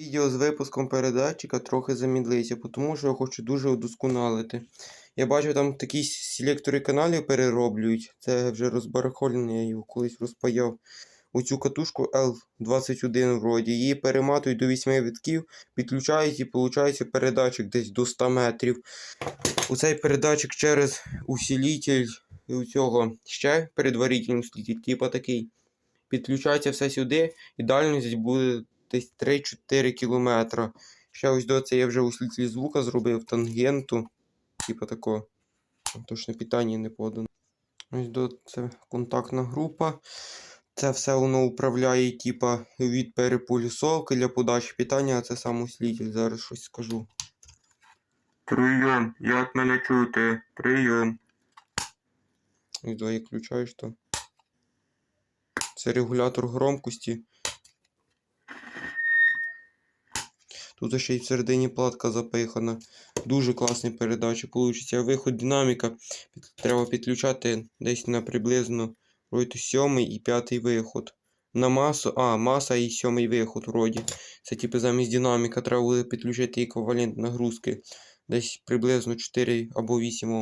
Відео з випуском передатчика трохи замідлиться, тому що я хочу дуже удосконалити. Я бачу, там такі селектори каналів перероблюють. Це вже розбарахолений, я його колись розпаяв. Оцю катушку L21 вроді. Її перематують до 8 витків, підключають і виходить передатчик десь до 100 метрів. Оцей передатчик через усилитель у цього ще предварительний усилитель, типа такий. Підключається все сюди, і дальність буде десь 3-4 кілометра. Ще ось до це я вже усилитель звука зробив тангенту. Типа такого. Точно питання не подано. Ось до це контактна група. Це все воно управляє, типа, від переполюсовки для подачі питання, а це сам усилитель. Зараз щось скажу. Прийом, як мене чути? Прийом. Ось давай включаєш то. Це регулятор громкості. Тут ще й всередині платка запихана. Дуже класні передача получиться. Виход динаміка треба підключати десь на приблизно вроді 7 і 5 виход. На масу, а, маса і сьомий виход вроді. Це типу замість динаміка треба буде підключити еквівалент нагрузки. Десь приблизно 4 або 8 Ом.